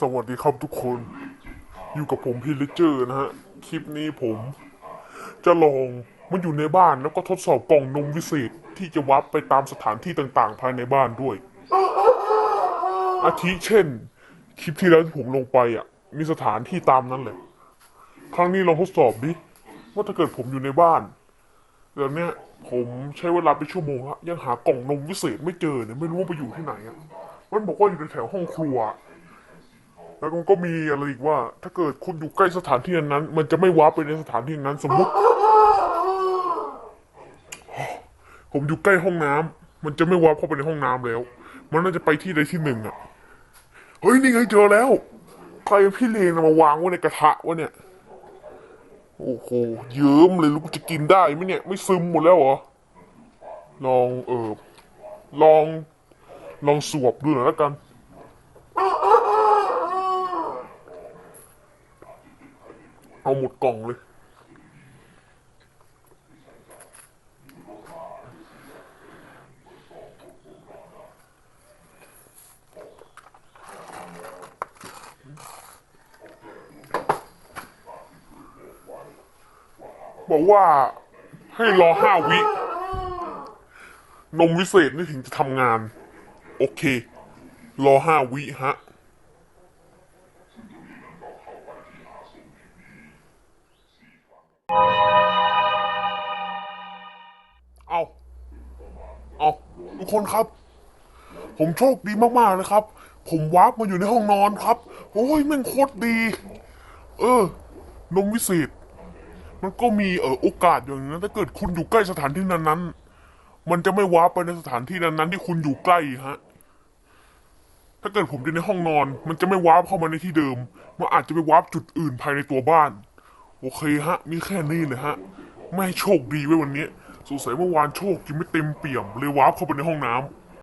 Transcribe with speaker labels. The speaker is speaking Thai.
Speaker 1: สวัสดีครับทุกคน อยู่กับผมพีลิเจอร์นะฮะ คลิปนี้ผม จะลองมันอยู่ในบ้านแล้วก็ทดสอบกล่องนมวิเศษที่จะวับไปตามสถานที่ต่างๆ ภายในบ้านด้วย อาทิเช่น คลิปที่แล้วที่ผมลงไปอะ มีสถานที่ตามนั้นแหละครั้งนี้ลองทดสอบดิ ว่าถ้าเกิดผมอยู่ในบ้านเดี๋ยวเนี้ยผมใช้เวลาไปชั่วโมงละยังหากล่องนมวิเศษไม่เจอเนี่ยไม่รู้ว่าไปอยู่ที่ไหนอะมันบอกว่าอยู่ในแถวห้องครัว แล้วมันก็มีอะไรอีกว่า ถ้าเกิดคุณอยู่ใกล้สถานที่นั้น มันจะไม่ว้าร์ปไปในสถานที่นั้น สมมติ ผมอยู่ใกล้ห้องน้ำมันจะไม่ว้าร์ปเข้าไปในห้องน้ำแล้ว มันน่าจะไปที่ใดที่หนึ่งอะเฮ้ยนี่ไงเจอแล้วใครพี่เลนมาวางไว้ในกระทะวะเนี่ยโอ้โหเยิ้มเลยลูกจะกินได้ไหมเนี่ย ไม่ซึมหมดแล้วเหรอลองเออลองลองสวบดูหน่อยแล้วกัน เอาหมดกล่องเลย บอกว่าให้รอห้าวิ นมวิเศษนี่ถึงจะทำงาน โอเค รอห้าวิฮะ เอาทุกคนครับ ผมโชคดีมากๆเลยครับ ผมวาร์ปมาอยู่ในห้องนอนครับ โอ้ยแม่งโคตรดี เออ นมวิเศษมันก็มีเออโอกาสอย่างนั้นถ้าเกิดคุณอยู่ใกล้สถานที่นั้นๆ มันจะไม่วาร์ปไปในสถานที่นั้นๆ ที่คุณอยู่ใกล้ฮะ ถ้าเกิดผมอยู่ในห้องนอน มันจะไม่วาร์ปเข้ามาในที่เดิม มันอาจจะไปวาร์ปจุดอื่นภายในตัวบ้าน โอเคฮะ มีแค่นี้เลยฮะ ไม่โชคดีไว้วันนี้ สงสัยเมื่อวานโชคกินไม่เต็มเปี่ยมเลยวาร์ปเข้าไปในห้องน้ำ